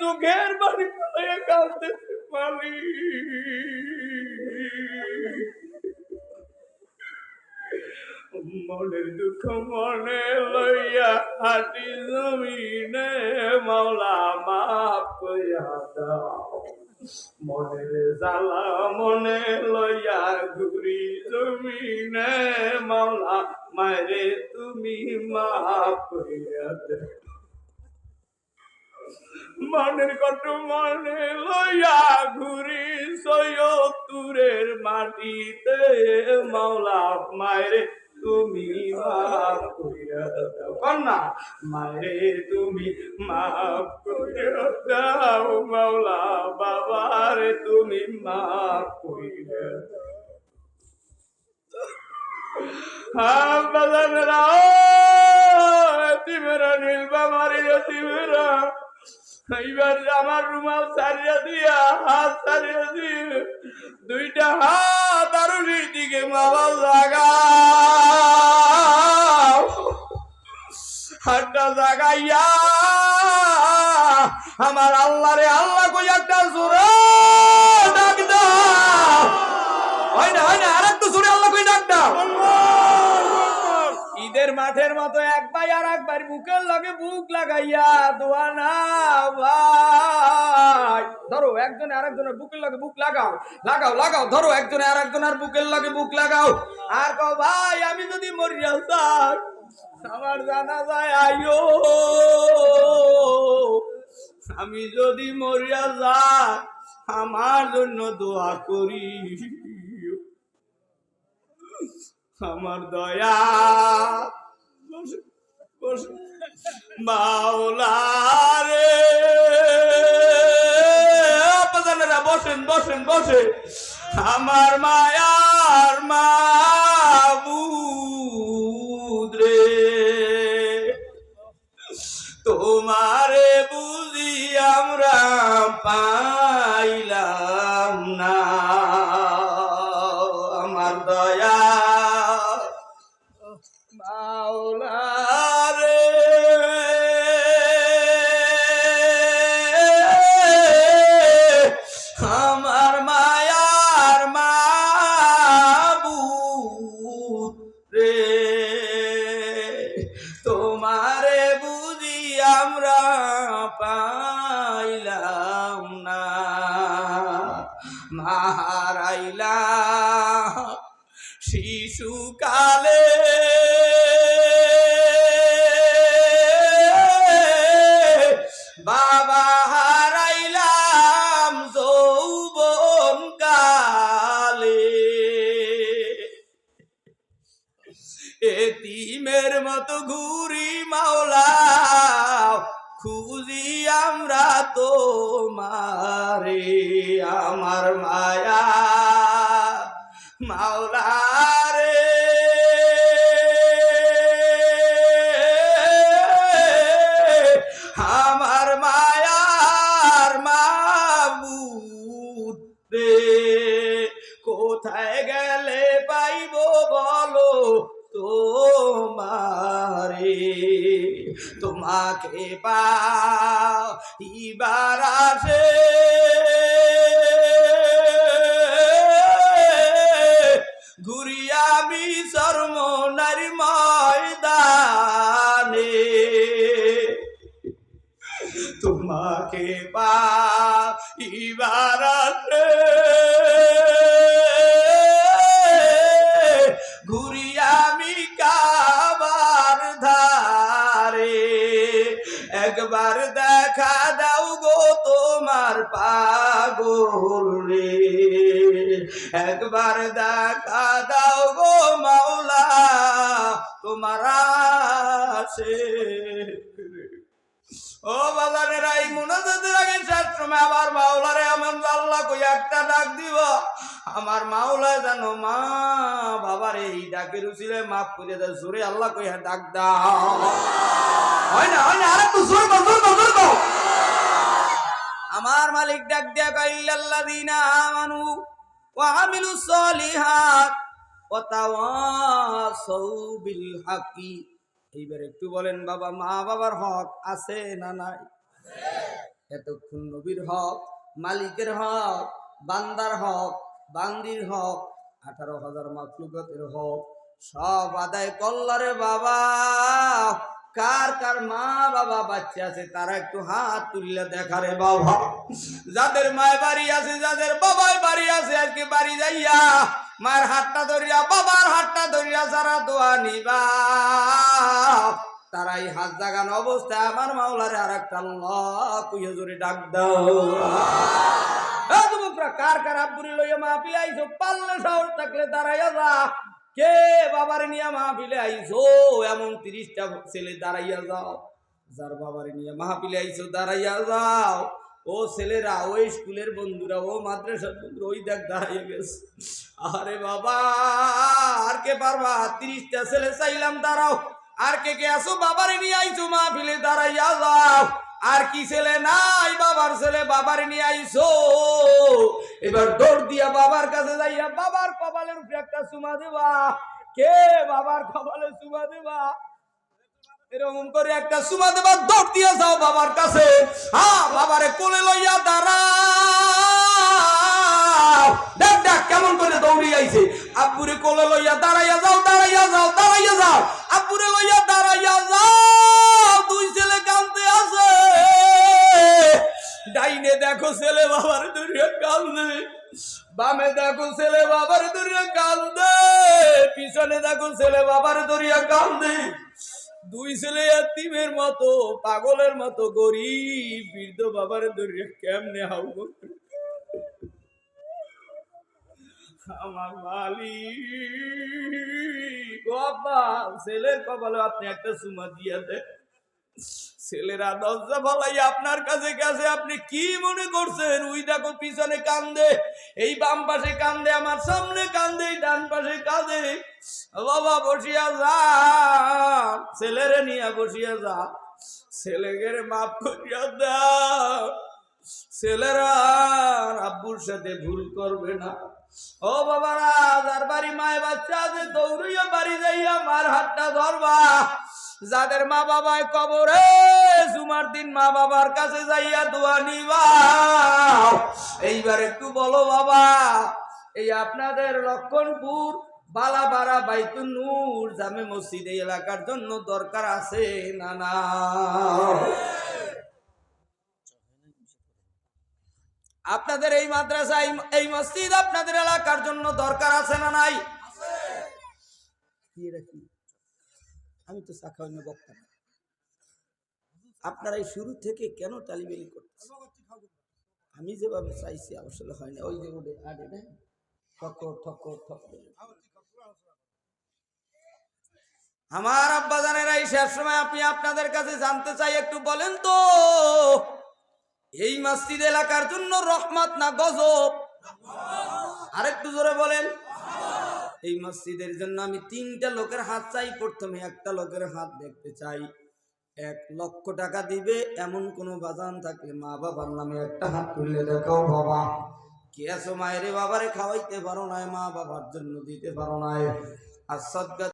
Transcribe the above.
চোখের বাড়ি ফেলে কাঁদতেছে মালি মনের দুঃখ মনে লইয়া হাঁটি জমিনে মাওলা মাপ কইয়া দাও। মনের জ্বালা মনে লইয়া ঘুরি জমিনে মাওলা মারে তুমি মাপ কইয়া দাও। মনের কত মনে লইয়া ঘুরি সৈয়তুরের মাটিতে। মাওলা মায়েরে, তুমি মাফ কইরা দাও। মায়েরে, তুমি মাফ কইরা দাও। মাওলা বাবারে, তুমি মাফ কইরা দাও। হ্যাঁ বাজানেরা তিমেরা নীলবা মারি তিমেরা এইবার আমার রুমাল সারিয়া দিয়া, হাত সারিয়া দিয়ে দুইটা হাত আর দিকে মামাল লাগা হাতটা জাগাইয়া, আমার আল্লাহ রে আল্লাহ কই একটা জোরে ডাক দাও। হয় না হয় না আর একটু জোরে আল্লাহ কই ডাক দাও। ঈদের মাঠের মতো এক ভাই আর একবার বুকের লাগে বুক লাগাইয়া দোয়া না ভাই। ধরো, একজনে আর একজনের বুকের লাগে বুক লাগাও লাগাও লাগাও। ধরো, একজনে আর একজনের বুকের লাগে বুক লাগাও। আর কও, ভাই, আমি যদি মরিয়া যাই, আমার জানা যায় আইও আমি যদি মরিয়া যাই, আমার জন্য দোয়া করি। আমার দয়া। মাওলারে। বসেন বসেন বসে আমার মায়ার মাবুদ রে। তোমারে বুঝি আমরা পাইলাম আমরা পাইলাম না। মাহারাইলা শিশুকালে আমরা তো মারে আমার মায়া মাওলা রে আমার মায়ার মাবুদ কোথায় গেলে পাইব বলো তো তোমারে? তোমাকে পাইবার আসে পাগল রে। একবার দেখা দাও গো মাওলা, তোমার আসে ও বাজারের এই মুনাজাতের আগে শেষ সময় আবার মাওলারে আমার আল্লাহ কই একটা ডাক দিব। আমার মাওলা জানো মা বাবার এই ডাকের উচিলে মাফ করে দেয়, জোরে আল্লাহ কই ডাক দাও। হয় না হয় না, আরে তো জোর কর জোর কর জোর কর আমার মালিক ডাক দিয়া বিল হাক্কি। এইবার একটু বলেন, বাবা, মা বাবার হক আছে না নাই? এতক্ষণ নবীর হক, মালিকের হক, বান্দার হক, বান্দির হক, আঠারো হাজার মাকলুকতের হক, সব আদায় করলারে বাবা। কার কার মা বাবা বাচ্চা আছে, তারা একটু হাত তুললে দেখারে বাবা। যাদের মায় বাড়ি আছে, যাদের বাবাই বাড়ি আছে, আজকে বাড়ি যাইয়া মায়ের হাতটা ধরিয়া, বাবার হাতটা ধরিয়া যারা দোয়া নিবা তারাই হাত জাগান অবস্থায় আমার মাওলারে আর একটা কুইয়া জোরে ডাক দাও। কার কার আব্বুরি লইয়া মাহফিলে আইছো পাল্লে সাহস থাকলে দাঁড়াইয়া যা। কে বাবারে নিয়ে মাহফিলে আইছো? এমন তিরিশটা ছেলে দাঁড়াইয়া যাও। যার বাবার নিয়ে মাহফিলে আইছো, দাঁড়াইয়া যাও। ও ছেলেরা ওই স্কুলের বন্ধুরা, ও মাদ্রাসার বন্ধুরা, ওই দেখ দাঁড়াইয়া গেছে। আরে বাবা, আর কে পারবা? তিরিশটা ছেলে চাইলাম, দাঁড়াও। আর কে কে আসো বাবারে নিয়ে আইছো মাহফিলে, দাঁড়াইয়া যাও। আর কি ছেলে নাই বাবার ছেলে, বাবার নিয়ে আইছো এবার দৌড় দিয়া বাবার কাছে যাইয়া বাবার কপালের উপরে একটা চুমা দেবা। কে বাবার কপালে চুমা দেবা? এরকম করে একটা সুমা দেবা, দৌড় দিয়ে যাও বাবার কাছে। হ্যাঁ বাবারে কোলে লইয়া দাঁড়া দেখ দেখ, কেমন করে দৌড়ি আইছে। আব্বুরে কোলে লইয়া দাঁড়াইয়া যাও দাঁড়াইয়া যাও দাঁড়াইয়া যাও। আব্বুরে লইয়া দাঁড়াইয়া যাও। দেখো ছেলে বাবার দূরে কান্দে। বামে দেখো ছেলে বাবার দূরে কান্দে। পিছনে দেখো ছেলে বাবার দরিয়া কান্দে। দুই ছেলে এতিমের মতো, পাগলের মতো গরিব। বৃদ্ধ বাবার দরিয়া কেমনে হাউ? আমার মালিক। ছেলের কপালে আপনি একটা সুমা দিয়ে দেন। ছেলেরা দরজা ফলাই আপনার কাছে গেছে, আপনি কি মনে করছেন? ওই দেখো পিছনে কান্দে, এই বাম পাশে কান্দে, আমার সামনে কান্দে ডান পাশে কাঁদে। বাবা, বসিয়া যা ছেলেরে নিয়ে বসিয়া যা ছেলেকে মাফ করিয়া দাও ছেলেরা আব্বুর সাথে ভুল করবে না। ও বাবারা, যার বাড়ি মায় বাচ্চা আছে, দৌড়িয়া বাড়ি যাইয়া মার হাতটা ধরবা। যাদের মা বাবায় কবরে জুমার দিন মা বাবার কাছে যাইয়া দোয়া নিবা। এইবার একটু বলো বাবা এই আপনাদের লক্ষণপুর বালাবাড়া বাইতুন নূর জামে মসজিদ এই এলাকার জন্য দরকার আছে না না? আপনাদের এই মাদ্রাসা এই- মসজিদ আপনাদের এলাকার জন্য দরকার আছে না নাই? কি? আমি তো শাখা অন্য বক্তা না। আপনারা এই শুরু থেকে কেন টালিবেলি করতেছেন? আমি যেভাবে চাইছি আসলে হয় না। ওই যে ওটা না ঠকর ঠকর ঠকর। আমার আব্বা জানেরা, এই শেষ সময় আপনি আপনাদের কাছে জানতে চাই, একটু বলেন তো। এই মসজিদ এলাকার জন্য রহমত না গজব? আরেকটু জোরে বলেন। এই মসজিদের জন্য আমি তিনটা লোকের হাত চাই। প্রথমে একটা লোকের হাত দেখতে চাই। এক লক্ষ টাকা দিবে, এমন কোনো বাজান থাকলে মা বাবার নামে একটা হাত তুললে দেখাও বাবা। কে আছো মায়েরে বাবারে খাওয়াইতে পারো না মা বাবার জন্য দিতে পারো না আর সদ্গা